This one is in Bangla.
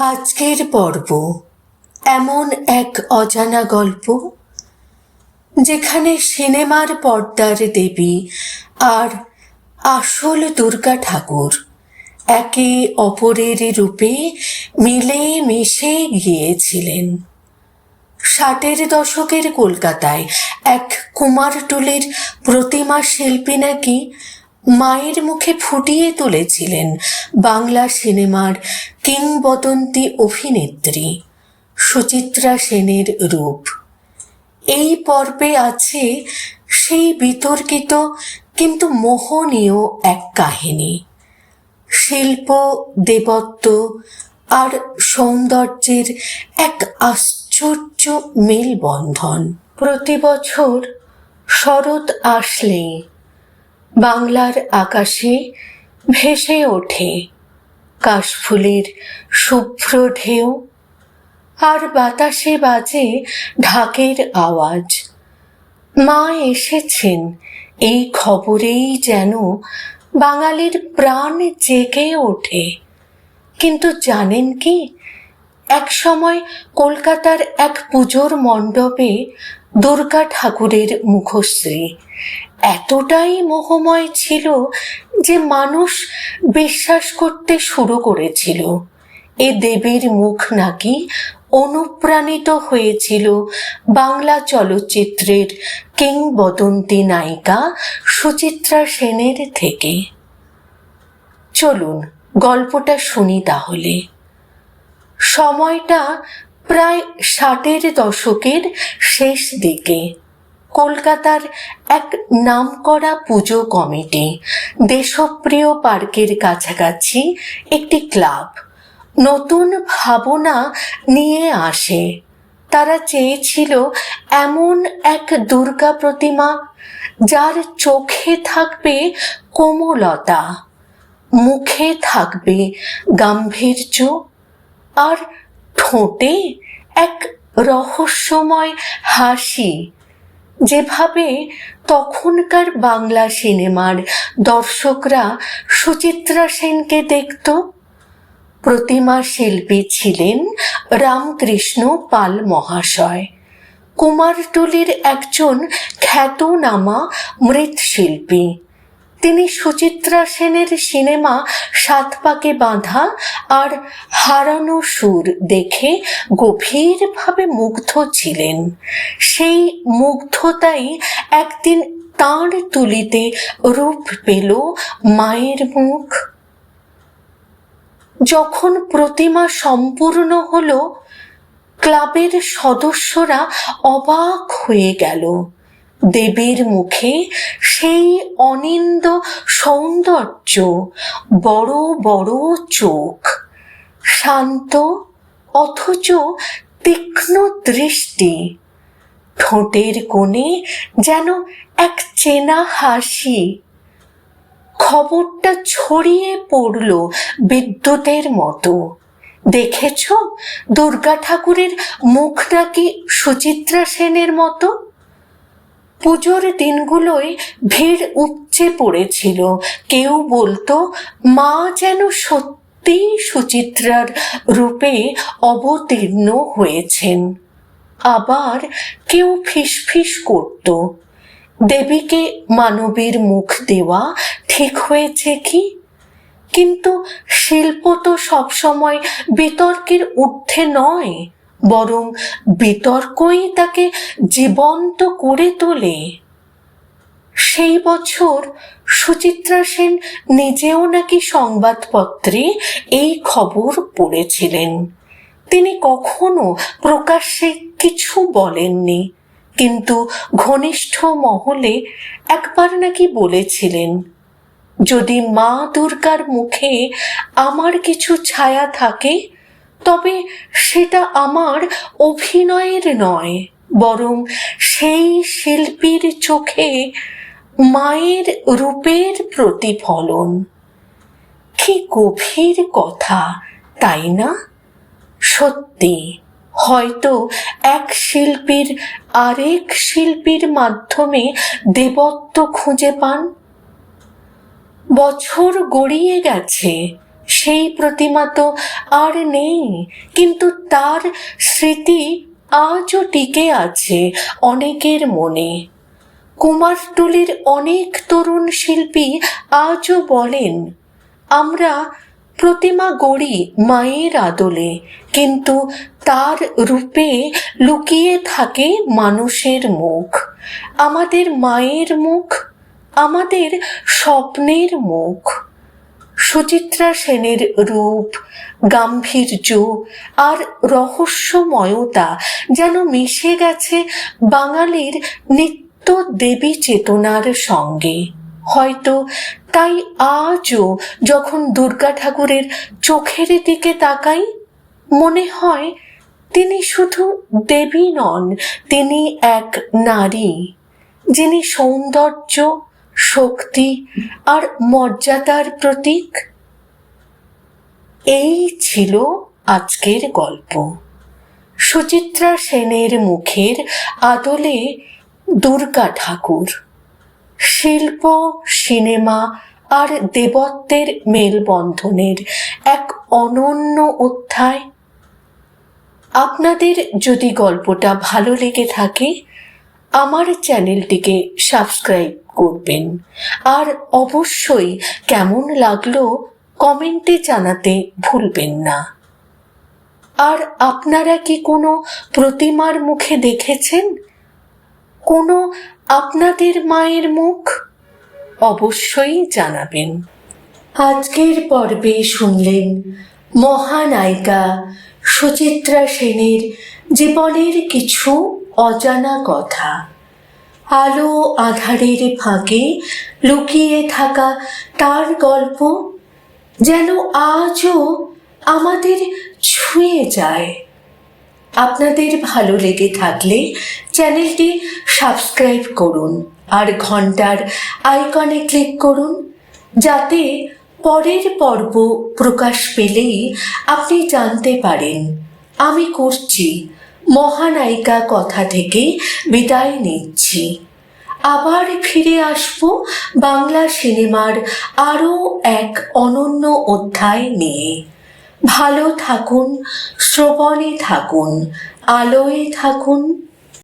আজকের পর্ব, এমন এক অজানা গল্প, যেখানে সিনেমার পর্দার দেবী আর আসল দুর্গা ঠাকুর একে অপরের রূপে মিলে মিশে গিয়েছিলেন। ষাটের দশকের কলকাতায় এক কুমারটুলির প্রতিমা শিল্পী নাকি মায়ের মুখে ফুটিয়ে তুলেছিলেন বাংলা সিনেমার কিংবদন্তি অভিনেত্রী সুচিত্রা সেনের রূপ। এই পর্বে আছে সেই বিতর্কিত কিন্তু মোহনীয় এক কাহিনী। শিল্প, দেবত্ব আর সৌন্দর্যের এক আশ্চর্য মেলবন্ধন। প্রতি বছর শরৎ আসলেই বাংলার আকাশে ভেসে ওঠে কাশফুলের শুভ্র ঢেউ আর বাতাসে বাজে ঢাকের আওয়াজ। মা এসেছেন, এই খবরেই যেন বাঙালির প্রাণ জেগে ওঠে। কিন্তু জানেন কি এক সময় কলকাতার এক পুজোর মণ্ডপে দুর্গা ঠাকুরের মুখশ্রী। এতটাই মোহময় ছিল যে মানুষ বিশ্বাস করতে শুরু করেছিল। এ দেবীর মুখ নাকি অনুপ্রাণিত হয়েছিল বাংলা চলচ্চিত্রের কিংবদন্তি নায়িকা সুচিত্রা সেনের থেকে। চলুন গল্পটা শুনি তাহলে। সময়টা প্রায় ষাটের দশকের শেষ দিকে। কলকাতার এক নামকরা পুজো কমিটি, দেশপ্রিয় পার্কের কাছাকাছি একটি ক্লাব, নতুন ভাবনা নিয়ে আসে। তারা চেয়েছিল এমন এক দুর্গা প্রতিমা, যার চোখে থাকবে কোমলতা, মুখে থাকবে গাম্ভীর্য আর ঠোঁটে এক রহস্যময় হাসি। যেভাবে তখনকার বাংলা সিনেমার দর্শকরা সুচিত্রা সেনকে দেখত, প্রতিমা শিল্পী ছিলেন রামকৃষ্ণ পাল মহাশয়। কুমারটুলির একজন খ্যাতনামা মৃৎশিল্পী। তিনি সুচিত্রা সেনের সিনেমা সাত পাকে বাঁধা আর হারানো সুর দেখে গভীরভাবে মুগ্ধ ছিলেন। সেই মুগ্ধতাই একদিন তাঁর তুলিতে রূপ পেল মায়ের মুখ। যখন প্রতিমা সম্পূর্ণ হলো, ক্লাবের সদস্যরা অবাক হয়ে গেল। দেবীর মুখে সেই অনিন্দ সৌন্দর্য, বড় বড় চোখ। শান্ত অথচ তীক্ষ্ণ দৃষ্টি। ঠোঁটের কোণে যেন এক চেনা হাসি। খবরটা ছড়িয়ে পড়ল বিদ্যুতের মতো। দেখেছ, দুর্গা ঠাকুরের মুখ নাকি সুচিত্রা সেনের মতো? পুজোর দিনগুলোয় ভিড় উপচে পড়েছিল। কেউ বলতো, মা যেন সত্যি সুচিত্রার রূপে অবতীর্ণ হয়েছেন। আবার কেউ ফিসফিস করত, দেবীকে মানবীর মুখ দেওয়া ঠিক হয়েছে কি? কিন্তু শিল্প তো সবসময় বিতর্কের ঊর্ধ্বে নয়। বরং বিতর্কই তাকে জীবন্ত করে তোলে। সেই বছর সুচিত্রা সেন নিজেও নাকি সংবাদপত্রে এই খবর পড়েছিলেন। তিনি কখনো প্রকাশ্যে কিছু বলেননি, কিন্তু ঘনিষ্ঠ মহলে একবার নাকি বলেছিলেন, যদি মা দুর্গার মুখে আমার কিছু ছায়া থাকে তবে সেটা আমার অভিনয়ের নয়, বরং সেই শিল্পীর চোখে মায়ের রূপের প্রতিফলন। কি গভীর কথা, তাই না? সত্যি, হয়তো এক শিল্পীর আরেক শিল্পীর মাধ্যমে দেবত্ব খুঁজে পান? বছর গড়িয়ে গেছে, সেই প্রতিমা তো আর নেই। কিন্তু তার স্মৃতি আজও টিকে আছে অনেকের মনে। কুমারটুলির অনেক তরুণ শিল্পী আজও বলেন, আমরা প্রতিমা গড়ি মায়ের আদলে, কিন্তু তার রূপে লুকিয়ে থাকে মানুষের মুখ। আমাদের মায়ের মুখ, আমাদের স্বপ্নের মুখ। সুচিত্রা সেনের রূপ, গাম্ভীর্য আর রহস্যময়তা যেন মিশে গেছে বাঙালির নিত্য দেবী চেতনার সঙ্গে। হয়তো তাই আজও যখন দুর্গা ঠাকুরের চোখের দিকে তাকাই, মনে হয় তিনি শুধু দেবী নন, তিনি এক নারী, যিনি সৌন্দর্য শক্তি আর মর্যাদার প্রতীক। এই ছিল আজকের গল্প। সুচিত্রা সেনের মুখের আদলে দুর্গা ঠাকুর। শিল্প, সিনেমা আর দেবত্বের মেলবন্ধনের এক অনন্য অধ্যায়। আপনাদের যদি গল্পটা ভালো লেগে থাকে, আমার চ্যানেলটিকে সাবস্ক্রাইব করবেন। আর অবশ্যই কেমন লাগল কমেন্টে জানাতে ভুলবেন না। আর আপনারা কি কোনো প্রতিমার মুখে দেখেছেন? কোনো আপনাদের মায়ের মুখ? অবশ্যই জানাবেন। আজকের পর্বে শুনলেন মহানায়িকা সুচিত্রা সেনের জীবনের কিছু অজানা কথা। আলো আধারের ফাঁকে লুকিয়ে থাকা তার গল্প যেন আজও আমাদের ছুঁয়ে যায়। আপনাদের ভালো লেগে থাকলে চ্যানেলটি সাবস্ক্রাইব করুন আর ঘণ্টার আইকনে ক্লিক করুন যাতে পরের পর্ব প্রকাশ পেলেই আপনি জানতে পারেন। আমি করছি মহানায়িকা কথা থেকে বিদায় নিচ্ছি। আবার ফিরে আসব বাংলা সিনেমার আরও এক অনন্য অধ্যায় নিয়ে। ভালো থাকুন, শ্রবণে থাকুন, আলোয় থাকুন।